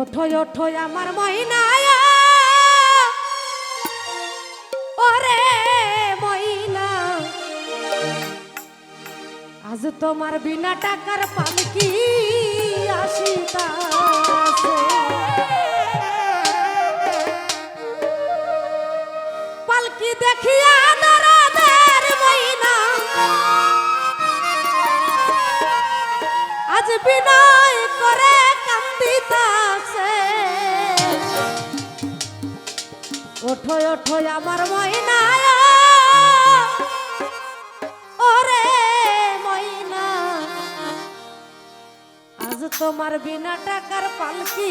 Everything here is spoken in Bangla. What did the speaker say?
ওঠো ওঠো আমার ময়নায়। ওরে ময়না। আজ তোমার বিনা টাকার পালকি আসিতাছে? পালকি দেখিয়া আজ বিনয় ওঠো ওঠো আমার ময়না ওরে ময়না আজ তোমার বিনা টাকার পালকি